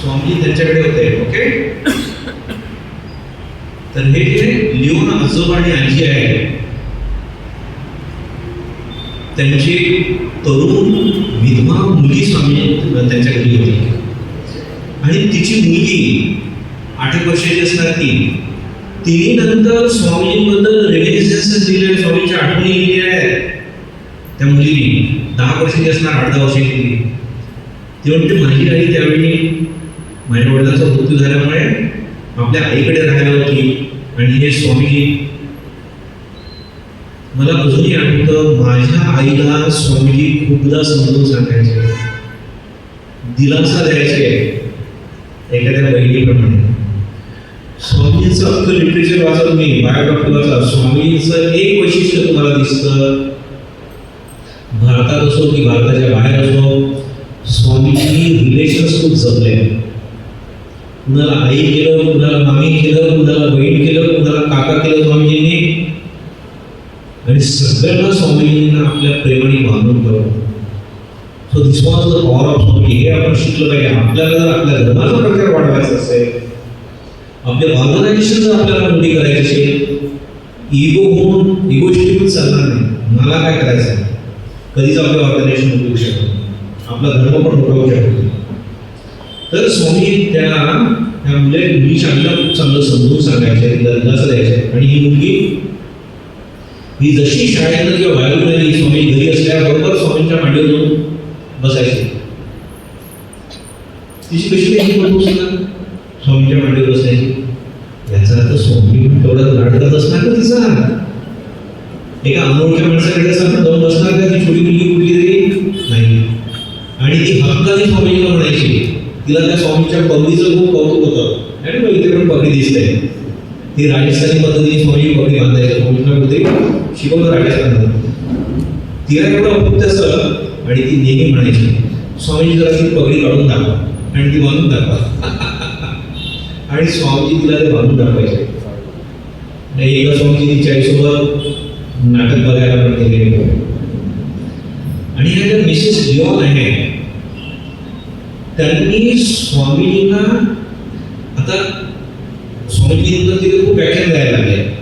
स्वामी त्यांच्याकडे होते ओके तर हे जे लिओन आजोबा आणि आजी आहे त्यांची तरुण विधवा मुलगी स्वामी त्यांच्या घरी होती आणि तिची मुलगी आठ वर्षाची असणार ती तिने नंतर स्वामींबद्दल रेमिनिसन्स दिले स्वामींच्या आठवणी लिहिल्या आहेत. त्या मुलीने दहा वर्षाची असणार आठ दहा वर्षाची. ती म्हणते माझी आई त्यावेळी माझ्या वडिलांचा मृत्यू झाल्यामुळे आपल्या आईकडे राहायला होती. आणि हे स्वामीजी मला अजूनही आठवतं माझ्या आईला स्वामीजी खूपदा समजून सांगायचे. दिलासा द्यायचे. एखाद्या बहिणीप्रमाणे. स्वामींचं अख्खं लिटरेचर वाचत तुम्ही बायोग्राफी वाचा स्वामींचं एक वैशिष्ट्य तुम्हाला दिसतं. भारतात असो की भारताच्या बाहेर असो स्वामींनी रिलेशन्स खूप जपले कुणाला आई केलं कुणाला मामी केलं कुणाला बहीण केलं कुणाला काका केलं स्वामीजींनी? आणि सगळ्यांना स्वामीजींना आपल्या प्रेमाने बांधून ठेवलं. So this was the power of Swami हे आपण शिकलं पाहिजे. आपल्याला जर आपल्या धर्माचा प्रचार वाढवायचा असेल आपल्या ऑर्गनायझेशन जर आपल्याला मोठी करायची असेल इगो होऊन इगोइस्टिक चालणार नाही. मला काय करायचं आहे? कधीच आपलं ऑर्गनायझेशन मोठं होऊ शकत आपला धर्म पण मोठा होऊ शकतो तर स्वामी त्या त्या मुले मुलीच्या खूप चांगलं समजून सांगायचे तिला द्यायचे. आणि ही मुलगी ही जशी शाळेनं किंवा बाहेरून आली स्वामी घरी असल्याबरोबर स्वामींच्या मांडीवर जाऊन बसायची. तिची कशी काय बनवू पद्धत स्वामींच्या मांडीवर बसायची. याचा अर्थ स्वामी पण तेवढा असणार का तिचा? एका अनोळख्या माणसाकडे असं जाऊन बसणार का? ती छोटी मुलगी कुठली तरी? नाही. आणि ती हक्काने स्वामींना म्हणायची तिला त्या स्वामीच्या पगडीचं खूप कौतुक होतं. आणि मग इथे पण पगडी दिसते. ती राजस्थानी पद्धतीने स्वामी पगडी बांधायची स्वामींना कुठे शिकवलं राजस्थान तिला एवढं अपुत्य असं आणि ती नेहमी म्हणायची स्वामीजी जरा ती पगडी काढून दाखवा. आणि ती बांधून दाखवा. आणि स्वामीजी तिला ते बांधून दाखवायचे. नाही एका स्वामीजी तिच्या आईसोबत नाटक बघायला पण गेले आणि ह्या ज्या मिसेस लिओन आहे त्यांनी स्वामीजींना आता स्वामीजींना तिथे खूप व्याख्यान द्यायला लागले.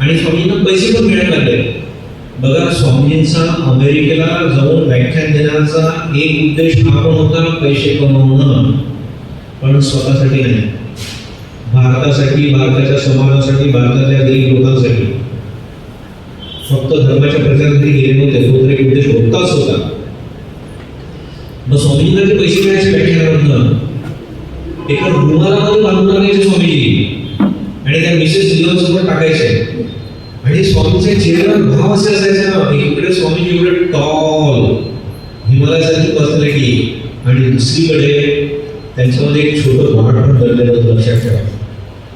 आणि स्वामींना पैसे पण मिळायला लागले. बघा स्वामींचा अमेरिकेला जाऊन व्याख्यान देण्याचा एक उद्देश हा पण होता पैसे कमवणं. पण स्वतःसाठी नाही. भारतासाठी भारताच्या समाजासाठी भारताच्या गरीब लोकांसाठी. फक्त धर्माच्या प्रचारासाठी गेले नव्हते तो तर एक उद्देश होताच होता. मग पैसे मिळायचे व्याख्यानानंतर एका रुमालामध्ये बांधून आणायचे स्वामीजी. आणि त्या मिसेस लिओनसमोर टाकायचे. आणि स्वामीच्या चेहऱ्यावर भाव असे असायचे ना एकीकडे स्वामीजी एवढे टॉल हिमालयासारखी पर्सनॅलिटी आणि दुसरीकडे त्यांच्यामध्ये एक छोटं वाढ पण दडलेलं होतं लक्षात ठेवा.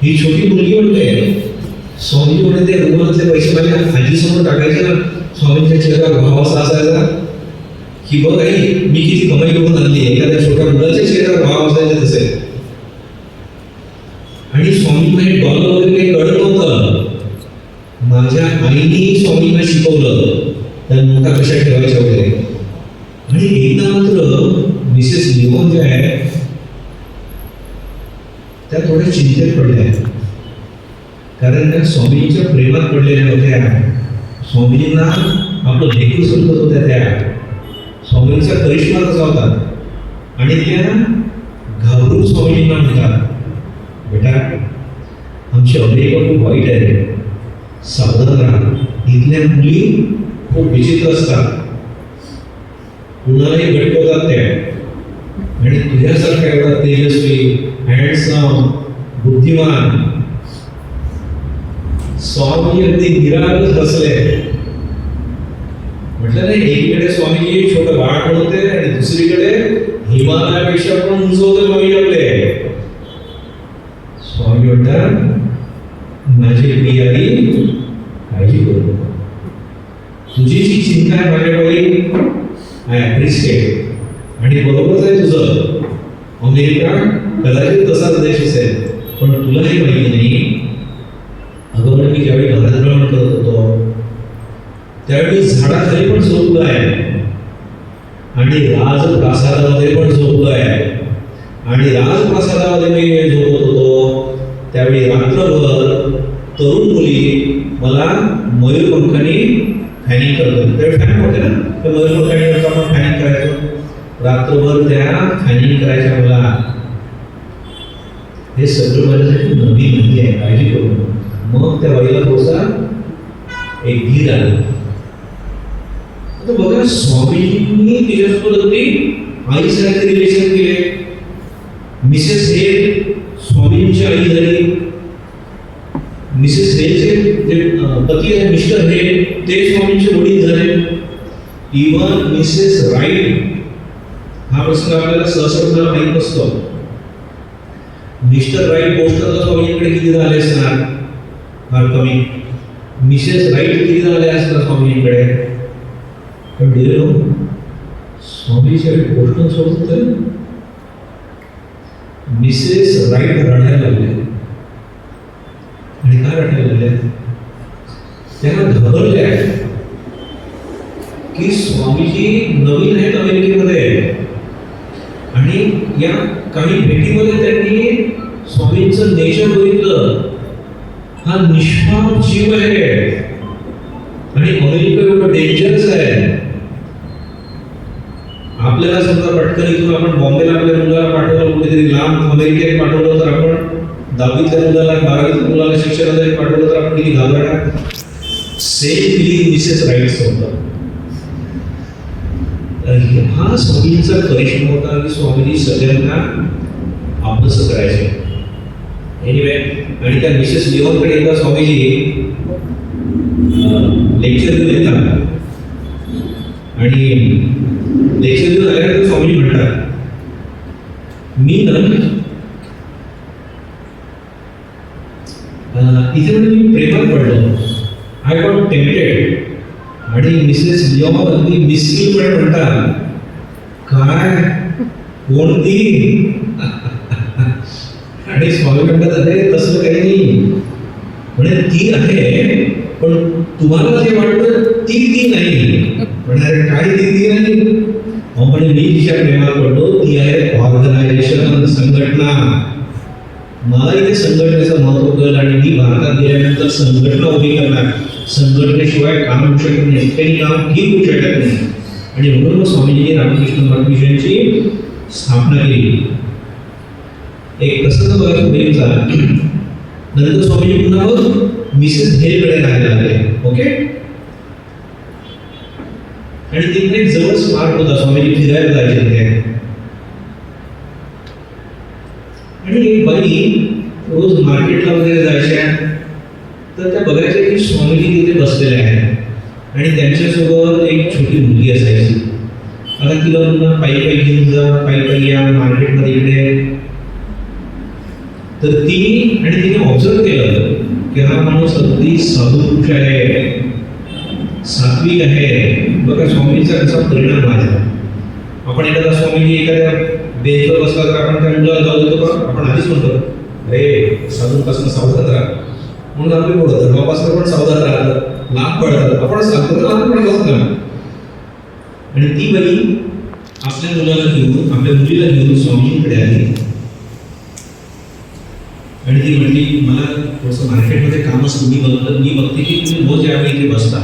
ही छोटी मुलगी म्हणते स्वामी म्हणे ते रुग्णाचे पैसे माझ्या आजीसमोर टाकायचे ना. स्वामींच्या चेहऱ्यावर भाव असा असायचा. की बघ आई मी किती कमाई करून आणली एखाद्या छोट्या मुलाच्या शरीरावर भाव असायचे तसे. आणि स्वामींना हे डॉलर वगैरे काही कळत नव्हतं. माझ्या आईने स्वामींना शिकवलं. त्या नोटा कशा ठेवायच्या वगैरे. आणि एकदा मात्र मिसेस लिओन ज्या आहे त्या थोड्या चिंतेत पडल्या. कारण त्या स्वामींच्या प्रेमात पडलेल्या होत्या. स्वामींना आपलं लेखू समजत होत्या त्या. स्वामींचा करिश्मा कसा होता आणि त्या घाबरून स्वामींना म्हणतात बेटा आमची अमेरिका खूप वाईट आहे. सावधान राहा. इथल्या मुली खूप विचित्र असतात. कुणालाही भटकवतात त्या आणि तुझ्यासारख्या एवढा तेजस्वी हँडसम बुद्धिमान स्वामी अगदी निरागस बसले. म्हटलं नाही एकीकडे स्वामीजी छोटं बाळ पण आणि दुसरीकडे हिमालयापेक्षा पण उंच होते स्वामी आपले. स्वामी म्हणतात माझी प्रिय काळजी करू तुझी जी चिंता आहे माझ्याकडे आय अप्रिशिएट आणि बरोबरच आहे तुझं. अमेरिका कदाचित तसाच देश असेल पण तुला हे माहिती नाही. अगं मी ज्यावेळी भारत भ्रमण करतो त्यावेळी झाडाखाली पण झोपलो आहे. आणि राजप्रासादामध्ये पण झोपलो आहे. आणि राजप्रासादामध्ये मी झोपत होतो. त्यावेळी रात्रभर तरुण मुली मला मयूरपंखाने फॅनिंग करत त्यावेळी फॅन होते ना? तर मयूरपंखाने आपण फॅनिंग करायचो. रात्रभर त्या फॅनिंग करायच्या मला. हे सगळं माझ्यासाठी नवीन माहिती आहे. काळजी करू मग त्या बाईला थोडासा एक धीर आला. आता बघा स्वामीजींनी तिच्यासोबत अगदी आईसारखे रिलेशन केले मिसेस हे स्वामींची आई झाली मिसेस हेचे जे पती आहे मिस्टर हे ते स्वामींचे वडील झाले इवन मिसेस राईट हा प्रसंग आपल्याला सहसा माहीत नसतो मिस्टर राईट पोस्टर स्वामींकडे किती झाले असणार फार कमी। मिसेस राईट किती झाले असणार स्वामींकडे पण डिले नो स्वामीच्या पोस्टर सोबत तर मिसेस राईट रडायला लागले. आणि काय रडायला लागले? त्यांना घाबरल्या की स्वामीजी नवीन आहेत अमेरिकेमध्ये. आणि या काही भेटीमध्ये त्यांनी स्वामींचं नेचर बघितलं. हा निष्पाप जीव आहे. आणि अमेरिका एवढं डेंजरस आहे आपल्याला समजा पटकन इथून आपण बॉम्बेला आपल्या मुलाला पाठवलं कुठेतरी लांब अमेरिकेत पाठवलं तर आपण दहावीतल्या मुलाला बारावीतल्या मुलाला शिक्षणासाठी पाठवलं तर आपण किती घाबरणार? सेम फिलिंग मिसेस राईट्स होतं. हा स्वामींचा करिश्मा होता की स्वामीजी सगळ्यांना आपलंसं करायचे. एनिवे आणि त्या मिसेस लिओनकडे एकदा स्वामीजी लेक्चर देतात आणि लेक्चर देऊन आल्यानंतर स्वामीजी म्हणतात मी ना अं, इथे म्हणजे मी प्रेमात पडलो आय गॉट टेम्पटेड आणि मिसेस लिओन अगदी मिस्किलपणे म्हणतात. काय? कोणती? आणि स्वामी म्हणतात अरे तसं काही नाही. म्हणजे ती आहे पण तुम्हाला जे वाटतं ती ती नाही. म्हणजे अरे काय ती ती नाही? अहो म्हणे मी तिच्या प्रेमात पडतो ती आहे ऑर्गनायझेशन संघटना. मला इथे संघटनेचं महत्त्व कळलं आणि मी भारतात गेल्यानंतर संघटना उभी करणार. संघटनेशिवाय काम होऊ शकत नाही एकट्याने काम ही होऊ शकत नाही आणि म्हणून मग रामकृष्ण मठ स्थापना केली. एक प्रसंग बघा मुलींचा नंतर स्वामीजी पुन्हा मग मिसेस हेलकडे राहायला लागले. ओके? आणि एक जवळच पार्क होता, स्वामीजी फिरायला जायचे आणि बाई लांब पडतात. आपण सांगतो ना पडत आणि ती बाई आपल्या मुलाला घेऊन आपल्या मुलीला घेऊन स्वामींकडे आली. आणि ती म्हणली मला थोडंसं मार्केटमध्ये काम असतं मी बघतं. मी बघते की तुम्ही रोज यावेळी इथे बसता.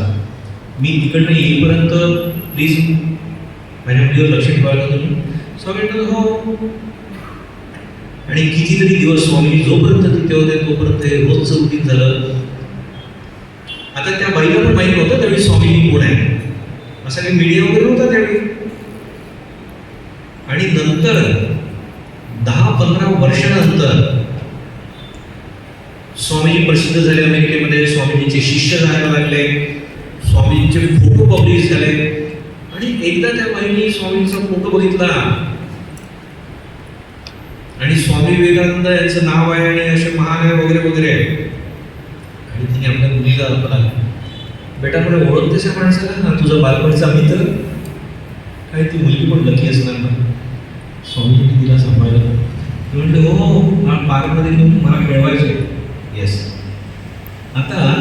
मी तिकडनं येईपर्यंत प्लीज माझ्या मुलीवर लक्ष ठेवायला तुम्ही स्वामी हो. आणि कितीतरी दिवस स्वामी जोपर्यंत तिथे होते तोपर्यंत हे रोजचं रुटीन झालं. आता त्या बाईला पण माहीत होतं त्यावेळी स्वामीजी कोण आहे? असा काही मीडिया वगैरे होता त्यावेळी. आणि नंतर दहा पंधरा वर्षानंतर स्वामीजी प्रसिद्ध झाले अमेरिकेमध्ये स्वामीजींचे शिष्य जायला लागले स्वामींचे फोटो पब्लिश झाले. आणि एकदा त्या बाईने स्वामींचा फोटो बघितला. आणि स्वामी विवेकानंद यांचं नाव आहे आणि असे महान आहे वगैरे वगैरे आपल्या मुलीला बेटा मला ओळखतेस या माणसाला? हा तुझा बालपणीचा मित्र? काय ती मुलगी पण लकी असणार ना? स्वामीजींनी तिला सांभाळलं. मी म्हटलं हो हो, हो मला पार्कमध्ये घेऊन मला मिळवायचे येस आता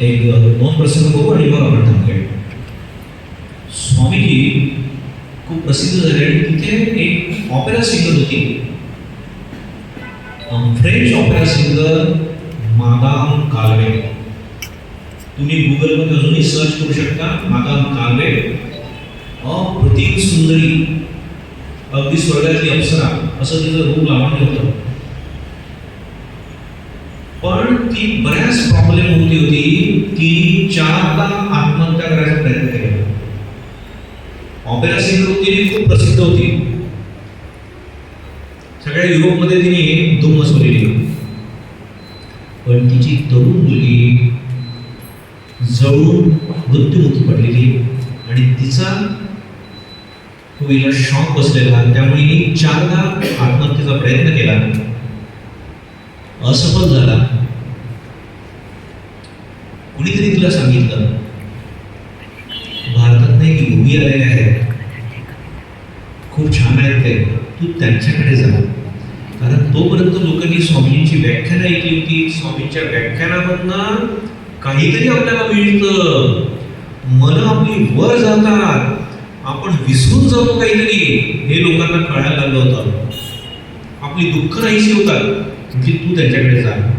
एक दोन प्रसंग बघू आणि मग आपण थांबूया. स्वामीजी खूप प्रसिद्ध झाले आणि तिथे एक ऑपेरा सिंगर होती. French opera singer madame Calve तुम्ही गुगलमध्ये अजूनही सर्च करू शकता मादाम काल्वे अप्रतिम सुंदरी अगदी स्वर्गातली अप्सरा असं तिचं रूप लावण्य होतं पण ती बऱ्याच प्रॉब्लेम होती होती ती चारदा आत्महत्या करायचा प्रयत्न केला ऑपेरा सिंगर होती ती खूप प्रसिद्ध होती। सगळ्या युरोपमध्ये तिने धूम मचवलेली पण तिची तरुण मुलगी जळून मृत्यूमुखी पडलेली आणि तिचा तो हिला शॉक बसलेला. त्यामुळे मी चारदा आत्महत्येचा प्रयत्न केला. असफल झाला. कुणीतरी तिला सांगितलं भारतात एक मूवी आलेले आहेत खूप छान आहेत ते. तू त्यांच्याकडे जा. कारण तोपर्यंत लोकांनी स्वामींची व्याख्यान ऐकली होती. स्वामींच्या व्याख्यानामधनं काहीतरी आपल्याला मिळतं. मन आपली वर जातात. आपण विसरून जातो काहीतरी. हे लोकांना कळायला लागलं होतं. आपली दुःख नाहीशी होतात. की तू त्यांच्याकडे जा.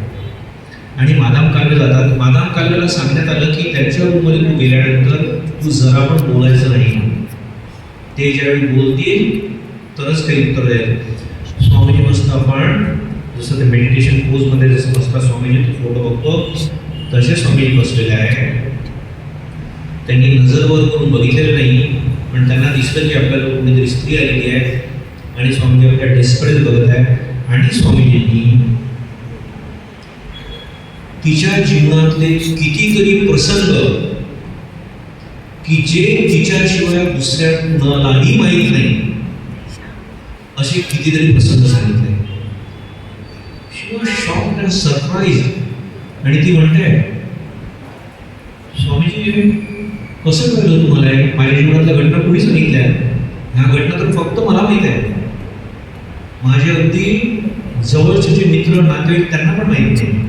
आणि मादाम कालवे जातात. मादाम कालवेला सांगण्यात आलं की त्यांच्या रूममध्ये तू गेल्यानंतर तू जरा पण बोलायचं नाही. ते ज्यावेळी बोलतील तरच काही उत्तर द्यायला स्वामीजी मस्त आपण जसं ते मेडिटेशन पोजमध्ये जसं बसता स्वामीजी तो फ़ोटो बघतो तसे स्वामीजी बसलेले आहे त्यांनी नजरवर करून बघितलेलं नाही पण त्यांना की आपल्याला स्त्री आलेली आहे आणि स्वामीजी आपल्या डेस्परेट बघत आहे आणि स्वामीजींनी तिच्या जीवनातले कितीतरी प्रसंग, की जे तिच्याशिवाय दुसऱ्या कुणालाही माहीत नाही. असे कितीतरी प्रसंग सांगितले. शॉक सरप्राईज आणि ती म्हणते स्वामीजी कसं कळलं तुम्हाला? माझ्या जीवनातल्या घटना कोणी सांगितल्या? ह्या घटना तर फक्त मला माहीत आहे. माझे अगदी जवळचे जे मित्र नातेवाईक त्यांना पण माहीत नाही.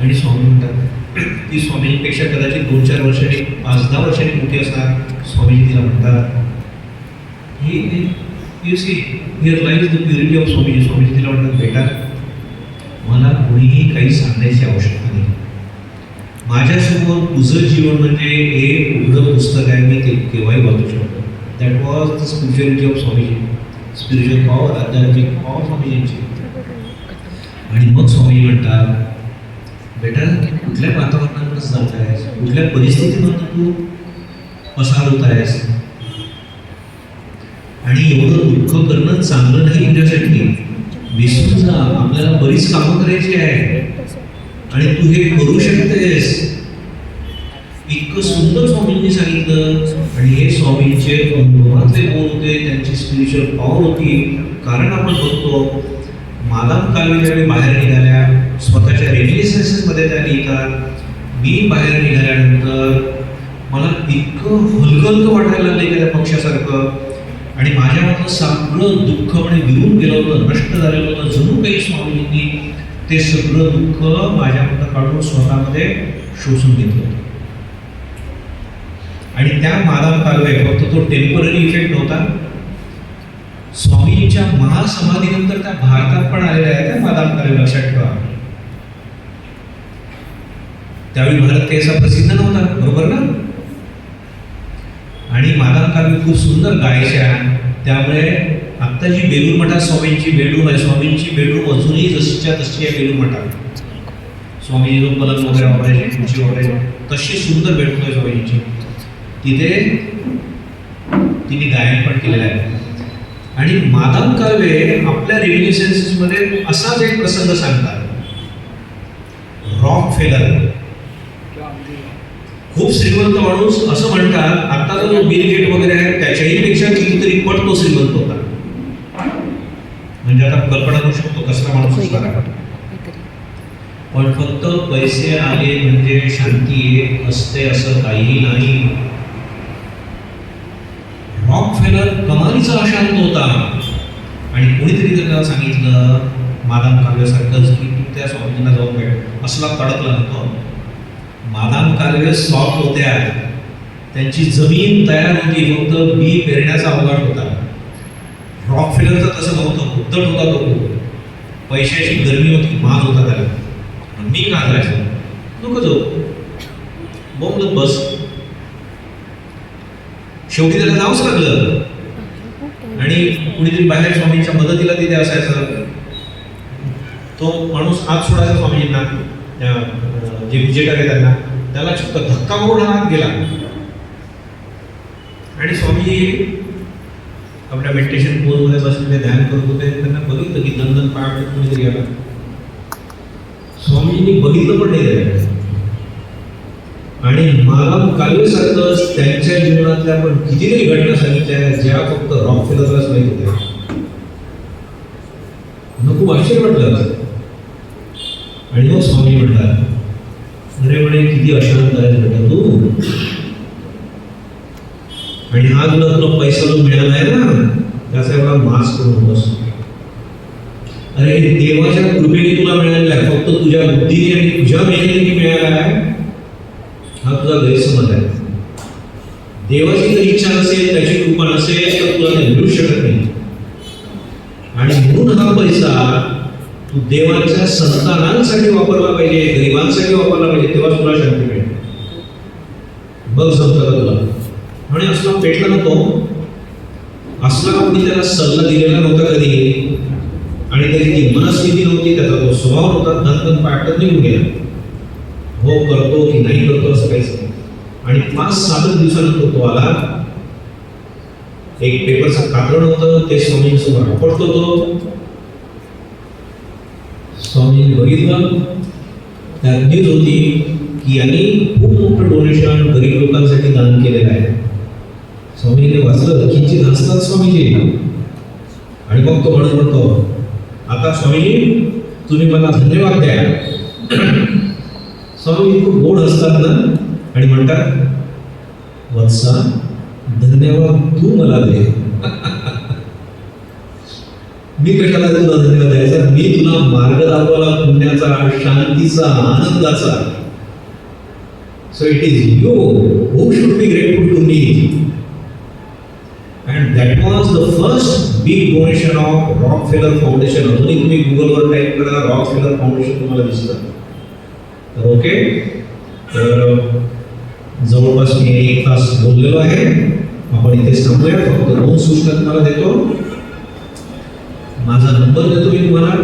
आणि स्वामी म्हणतात ती स्वामींपेक्षा कदाचित दोन चार वर्षांनी पाच दहा वर्षांनी मोठी असणार. स्वामीजी तिला म्हणतात ही you see here lies the purity of Swamiji Swamiji तिला म्हणतात बेटा मला कोणीही काही सांगण्याची आवश्यकता नाही. माझ्यासमोर तुझं जीवन म्हणजे हे उघडं पुस्तक आहे मी ते केव्हाही वाचू शकतो. That was the spirituality of Swamiji spiritual power आध्यात्मिक पॉवर स्वामीजींची आणि मग स्वामी म्हणतात बेटा कुठल्या वातावरणाकडे जात आहेस? कुठल्या परिस्थितीमधून तू पसार होत आहेस? आणि एवढं दुःख करणं चांगलं नाही तुझ्यासाठी. विसरून जा आपल्याला बरीच कामं करायची आहे. आणि तू हे करू शकतेस. इतकं सुंदर स्वामींनी सांगितलं. आणि हे स्वामींचे अनुभवातले बोल होते त्यांची स्पिरिच्युअल पॉवर होती. कारण आपण बघतो मादाम कालवे ज्यावेळी बाहेर निघाल्या स्वतःच्या रेडिएसेसमध्ये त्या लिहितात. मी बाहेर निघाल्यानंतर मला इतकं हलकं वाटायला लागलं एखाद्या पक्षासारखं. आणि माझ्यामधलं सगळं दुःख म्हणजे विरून गेलं होतं नष्ट झालेलं होतं जणू काही स्वामींनी ते सगळं दुःख माझ्यामधनं काढून स्वतःमध्ये शोषून घेतलं होतं. आणि त्या मादाम कालवे फक्त तो टेंपररी इफेक्ट नव्हता. स्वामींच्या महासमाधीनंतर त्या भारतात पण आलेल्या आहेत त्या मादाम कालवे लक्षात ठेवा त्यावेळी भारत काही असा प्रसिद्ध नव्हता बरोबर ना? आणि मादाम काव्य खूप सुंदर गायच्या त्यामुळे आत्ता जी बेलूर मठात स्वामींची बेडरूम आहे स्वामींची बेडरूम अजूनही जशीच्या तशी आहे बेलूर मठात. स्वामीजी जो पलंग वगैरे वापरायचे खुर्ची वगैरे तशी सुंदर बेडरूम आहे स्वामींची. तिथे तिने गायन पण केलेलं आहे. आणि मादाम कर्वे आपल्या मध्ये असाच एक प्रसंग सांगतात. रॉक फेलर खूप श्रीमंत माणूस असं म्हणतात आता जो बिल गेट वगैरे आहे त्याच्याही पेक्षा कितीतरी पट तो श्रीमंत होता. म्हणजे आता कल्पना करू शकतो कसला माणूस असणार. पण फक्त पैसे आले म्हणजे शांती असते असं काहीही नाही. रॉक फेलर कमालीचा अशांत होता. आणि कोणीतरी त्याला सांगितलं मादाम कालवेसारखंच की तू त्या स्वामींना जाऊन भेट. असला तडकला नव्हतो मादाम कालवे सॉफ्ट होत्या. त्यांची जमीन तयार होती फक्त बी पेरण्याचा अवघड होता. रॉक फिलरचं तसं नव्हतं उद्धट होता तो. पैशाची गरमी होती माज होता त्याला. मी का जायचं नको जाऊ. बोंबलत बस. शेवटी त्याला जावंच लागलं. आणि कुणीतरी बाहेर स्वामींच्या मदतीला तिथे असायचं. तो माणूस आत सोडायचा स्वामींना. जे विजेटर आहे त्यांना त्याला चक्क धक्का मारून हा हात गेला. आणि स्वामी आपल्या मेडिटेशन पोलमध्ये बसलेले ध्यान करत होते त्यांना बघितलं की नंदन पाय कुणीतरी आला. स्वामीजींनी बघितलं पण नाही त्याला आणि मला कालवेसारखं त्यांच्या जीवनातल्या पण कितीतरी घटना सांगितल्या ज्या फक्त रॉक फिलरलाच माहीत होत्या. मला खूप आश्चर्य वाटलं. आणि मग स्वामी म्हणतात अरे म्हणे किती अशांत आहे बेटा तू. आणि हा तुला तुला पैसा जो मिळाला आहे ना त्याचा एवढा मास करून बस अरे हे देवाच्या कृपेने तुला मिळालेला आहे फक्त तुझ्या बुद्धीने आणि तुझ्या मेहनतीने मिळाला आहे. हा तुझा गैरसमज आहे. देवाची जर इच्छा नसेल त्याची कृपा नसेल तर तुला ते मिळू शकत नाही. आणि म्हणून हा पैसा देवाच्या संतानांसाठी वापरला पाहिजे गरिबांसाठी वापरला पाहिजे तेव्हा तुला शांती मिळेल. बघ जमतं तुला. आणि असला पेटला नको असला कोणी त्याला सल्ला दिलेला नव्हता कधी? आणि त्याची ती मनस्थिती नव्हती त्याचा तो स्वभाव होता धनधन पाठत निघून गेला. हो करतो की नाही करतो असं काहीच नाही. आणि पाच सात दिवसानंतर तो आला. एक पेपरचं कातरण होतं ते स्वामींसमोर आपटतो तो. स्वामींनी बघितलं त्यात होती की यांनी खूप मोठं डोनेशन गरीब लोकांसाठी दान केलेलं आहे. स्वामीने वाचलं किंचित हसतात स्वामीजी. आणि मग तो म्हणत म्हणतो आता स्वामीजी तुम्ही मला धन्यवाद द्या. स्वामी खूप गोड असतात ना? आणि म्हणतात वत्सा धन्यवाद तू मला दे. मी कशाला तुला धन्यवाद द्यायचा? मी तुला मार्ग दाखवला पुण्याचा शांतीचा आनंदाचा. So it is you who should be grateful to me and that was the first big donation of Rockefeller foundation अजूनही तुम्ही गुगलवर टाईप करा रॉक फेलर फाउंडेशन तुम्हाला दिसतं. तर ओके तर जवळपास मी एक तास बोललेलो आहे. आपण इथेच थांबूया. फक्त दोन सूचना तुम्हाला देतो. माझा नंबर देतो मी तुम्हाला.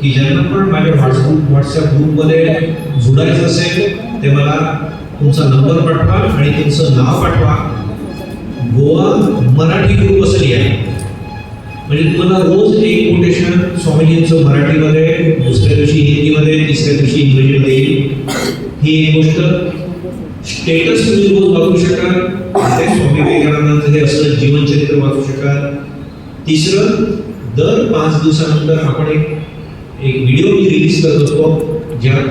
की ज्यांना पण माझ्या व्हॉट्सअप व्हॉट्सअप ग्रुपमध्ये जोडायचं असेल ते मला तुमचा नंबर पाठवा आणि तुमचं नाव पाठवा. गोवा मराठी ग्रुप असं आहे म्हणजे तुम्हाला रोज एक कोटेशन स्वामीजींचं मराठीमध्ये दुसऱ्या दिवशी हिंदीमध्ये तिसऱ्या दिवशी इंग्रजीमध्ये येईल. ही एक गोष्ट स्टेटस तुम्ही रोज वाचू शकाल. ते स्वामी विवेकानंदांचं हे असं जीवनचरित्र वाचू शकाल. तिसरं दर पाच दिवसानंतर आपण एक एक व्हिडिओ मी रिलीज करत असतो ज्यात